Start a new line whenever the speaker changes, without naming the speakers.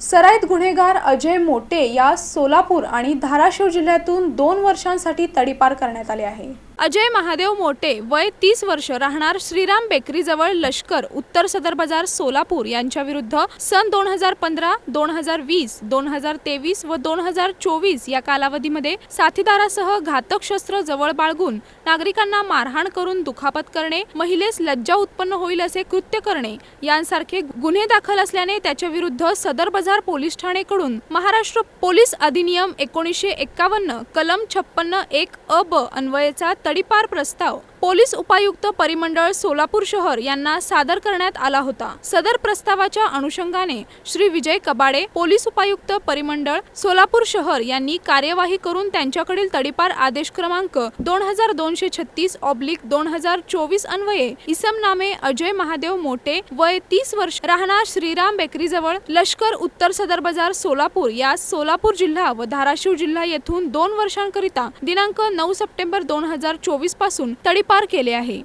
सराईत गुन्हेगार अजय मोटे या सोलापूर आणि धाराशिव जिल्ह्यातून दोन वर्षांसाठी तडीपार करण्यात आले आहे. अजय महादेव मोटे वय तीस वर्ष राहणार श्रीराम बेकरीजवळ लष्कर उत्तर सदर बाजार सोलापूर यांच्या विरुद्ध सन दोन हजार पंधरा दोन हजार वीस दोन हजार तेवीस व दोन हजार चोवीस या कालावधीमध्ये साथीदारासह घातक शस्त्र जवळ बाळगून नागरिकांना मारहाण करून दुखापत करणे महिलेस लज्जा उत्पन्न होईल असे कृत्य करणे यांसारखे गुन्हे दाखल असल्याने त्याच्या विरुद्ध सदर बाजार पोलीस ठाणेकडून महाराष्ट्र पोलीस अधिनियम एकोणीसशे एक्कावन्न कलम छप्पन्न एक अ ब अन्वयेचा तडीपार प्रस्ताव. पोलीस उपायुक्त परिमंडळ सोलापूर शहर यांना सादर करण्यात आला होता. सदर प्रस्तावाच्या अनुषंगाने श्री विजय कबाडे पोलीस उपायुक्त परिमंडळ सोलापूर शहर यांनी कार्यवाही करून त्यांच्याकडील तडीपार आदेश क्रमांक दोन हजार दोनशे छत्तीस ऑब्लिक दोन हजार चोवीस अन्वये इसम नामे अजय महादेव मोटे वय तीस वर्ष राहणार श्रीराम बेकरीजवळ लष्कर उत्तर सदर बाजार सोलापूर या सोलापूर जिल्हा व धाराशिव जिल्हा येथून दोन वर्षांकरिता दिनांक नऊ सप्टेंबर दोन हजार चोवीसपासून तडीपार पार केले आहे.